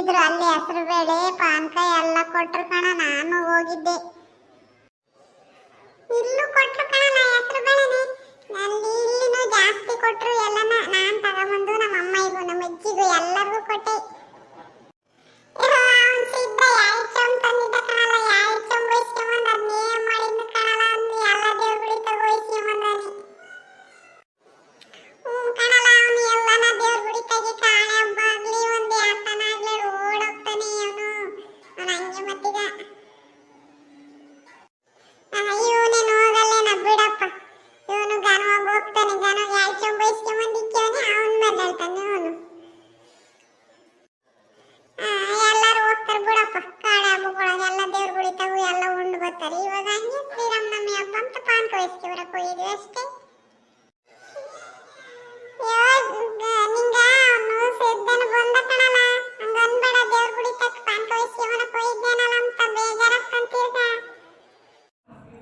ಹೆಸರು ಬೇಳೆ ಪಾನಕ ಎಲ್ಲ ಕೊಟ್ರು ಕಣ, ನಾನು ಹೋಗಿದ್ದೆ. ಇಲ್ಲೂ ಕೊಟ್ರು ನಾ ಹೆಸರು ಬೇಳೆನೆ. ಅಲ್ಲಿ ಇಲ್ಲಿನೂ ಜಾಸ್ತಿ ಕೊಟ್ರು ಎಲ್ಲನ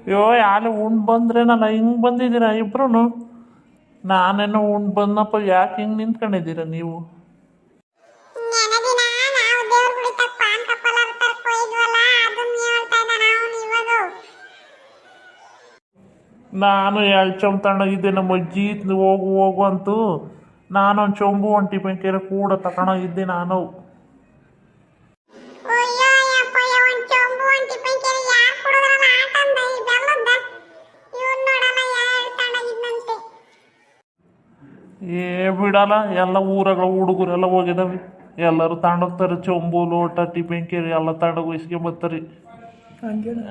ಅಯ್ಯೋ ಯಾರು ಉಂಡು ಬಂದ್ರೇನಲ್ಲ ಹಿಂಗೆ ಬಂದಿದ್ದೀರಾ ಇಬ್ರು ನಾನೇನೋ ಉಂಡು ಬಂದಪ್ಪ ಯಾಕೆ ಹಿಂಗೆ ನಿಂತ್ಕೊಂಡಿದ್ದೀರ ನೀವು? ನಾನು ಎರಡು ಚೊಂಬು ತಗೊಂಡೋಗಿದ್ದೆ ನಮ್ಮ ಅಜ್ಜಿ ಹೋಗು ಹೋಗು ಅಂತೂ. ನಾನೊಂದು ಚೊಂಬು ಒಂಟಿ ಟಿಫನ್ ಕೇರ ಕೂಡ ತಗೊಂಡೋಗಿದ್ದೆ ನಾನು. ಏ ಬಿಡಲ್ಲ ಎಲ್ಲ ಊರಗಳ ಹುಡುಗರೆಲ್ಲ ಹೋಗಿದಾವೆ. ಎಲ್ಲರೂ ತಗೊಂಡೋಗ್ತಾರೆ ಚೊಂಬು ಲೋಟ ಟಿಫನ್ ಕೇರಿ ಎಲ್ಲ ತಗೊಂಡೋಗಿ ಇಸ್ಕೊಂಬರ್ತಾರೆ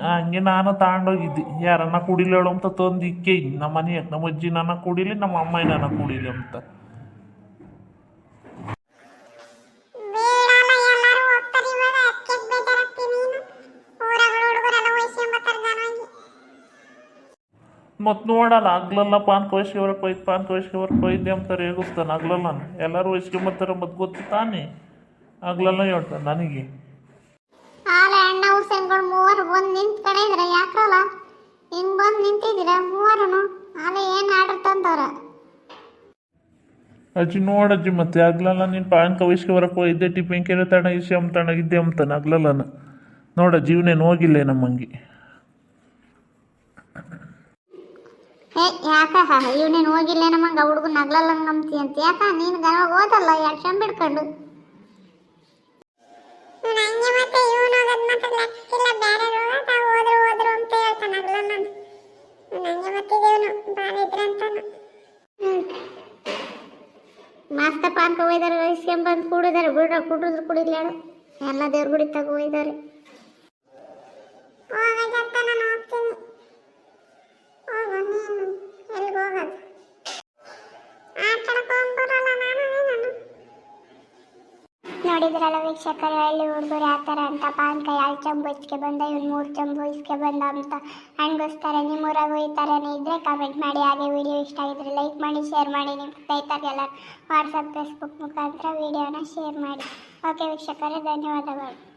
ಹಂಗೆ ನಾನು ತಗೊಂಡೋಗಿದ್ದೆ ಯಾರನ್ನ ಕುಡಿಲೇಳು ಅಂತ ತಂದು ಇಕ್ಕೆ ನಮ್ಮ ಮನೆಯಾಗ ನಮ್ಮ ಅಜ್ಜಿ ನನ್ನ ಕುಡಿಲಿ ನಮ್ಮ ಅಮ್ಮ ನನ್ನ ಕುಡಿಲಿ ಅಂತ. ಮತ್ತು ನೋಡಲ್ಲ ಆಗ್ಲಲ್ಲ ಪಾನ್ ವಯಸ್ಸಿವರೆಗೆ ಕೊಯ್ದು ಪಾನ್ ವಯಸ್ಸಿವರೆಗೆ ಕೊಯ್ದೆ ಅಂತಾರೆ ಹೇಗಿಸ್ತಾನೆ ಆಗ್ಲಲ್ಲ ಎಲ್ಲರೂ ವಯಸ್ಕೊಂಬರ್ತಾರೆ ಮತ್ತು ಗೊತ್ತು ತಾನೆ? ಆಗ್ಲಲ್ಲ ಹೇಳ್ತಾನೆ ನನಗೆ. ಆಲೆ ಅಣ್ಣ ಹುಸೇನ್ಗಳು ಮೂವರು ಬಂದು ಇದ್ರ ಯಾಕಲ್ಲ ಹಿಂಗ್ ಬಂದು ನಿಂತಿದ್ದೀರ ಮೂವರನು? ಆಲೆ ಏನು ಆರ್ಡರ್ ತಂದವ್ರ? ಅಜ್ಜಿ ನೋಡಜ್ಜಿ ಮತ್ತೆ ಆಗ್ಲಲ್ಲ ನೀನು ಪಾನ್ಕ ವಯಸ್ಸಿವರೆಗೆ ಇದ್ದೆ ಟಿಫಿನ್ ಕೇಳಿ ತಣ ತಣ್ಣ ಇದ್ದೆ ಅಂತಾನೆ ಆಗ್ಲಲ್ಲ ನೋಡ ಜೀವನೇನು ಹೋಗಿಲ್ಲ ನಮ್ಮಂಗೆ ಏ ಯಾಕ? ಇವನೇನು ಹೋಗಿಲ್ಲ ನಮ್ಮಂಗ ಹುಡುಗ ನಗ್ಲಲ್ಲ ನಂಬ್ತಿ ಅಂತ. ಯಾಕ? ನೀನು ಗನವಾಗ ಹೋದಲ್ಲ ಎರಡ್ ಶಂಬ ಹಿಡ್ಕೊಂಡು. ನಂಗೆ ಮತ್ತೆ ಇವನು ಹೋಗೋದು ಮತ್ತೆ ಲೆಕ್ಕಿಲ್ಲ ಬೇರೆ ಹೋದ್ರು ಹೋದ್ರು ಅಂತ ನಾನು ನಂಗೆ ಮತ್ತೆ ಇವನು ಬಾಳ ಇದ್ರಂತಾನ ಮಸ್ತ ಪಾನ್ಕ ಒಯ್ದಾರೆ ಇಸ್ಕೊಂಬಂದು ಕುಡಿದಾರೆ ಬಿಡ್ರ ಕುಡಿದ್ರು ಕುಡಿದ್ಲಾಡು ಎಲ್ಲ ದೇವ್ರ ಗುಡಿ ತಗೋ ಹೋಗಜತ್ತ ನಾನು ಹೋಗ್ತೀನಿ ಹೋಗು ನೀನು ಎಲ್ಲಿಗೆ ಹೋಗೋದು ಆಟ ಆಡ್ಕೊಂಬರಲ್ಲ ನಾನು ನೀನು ನೋಡಿದ್ರಲ್ಲ ವೀಕ್ಷಕರು ಅಲ್ಲಿ ಹುಡುಗರು ಯಾವ ಥರ ಅಂತ ಪಾನ್ಕ ಎರಡು ಚಂಬು ಇಸ್ಕೆ ಬಂದ, ಇವ್ನು ಮೂರು ಚಂಬು ಇಸ್ಕೆ ಬಂದ ಅಂತ ಅನ್ಗಿಸ್ತಾರೆ ನಿಮ್ಮೂರಾಗೂ ಈ ಥರನೇ ಇದ್ದರೆ ಕಮೆಂಟ್ ಮಾಡಿ, ಹಾಗೆ ವಿಡಿಯೋ ಇಷ್ಟ ಆಗಿದ್ರೆ ಲೈಕ್ ಮಾಡಿ ಶೇರ್ ಮಾಡಿ. ನಿಮ್ಮ ಸ್ನೇಹಿತರಿಗೆಲ್ಲ ವಾಟ್ಸಪ್ ಫೇಸ್ಬುಕ್ ಮುಖಾಂತರ ವಿಡಿಯೋನ ಶೇರ್ ಮಾಡಿ. ಓಕೆ ವೀಕ್ಷಕರೇ, ಧನ್ಯವಾದಗಳು.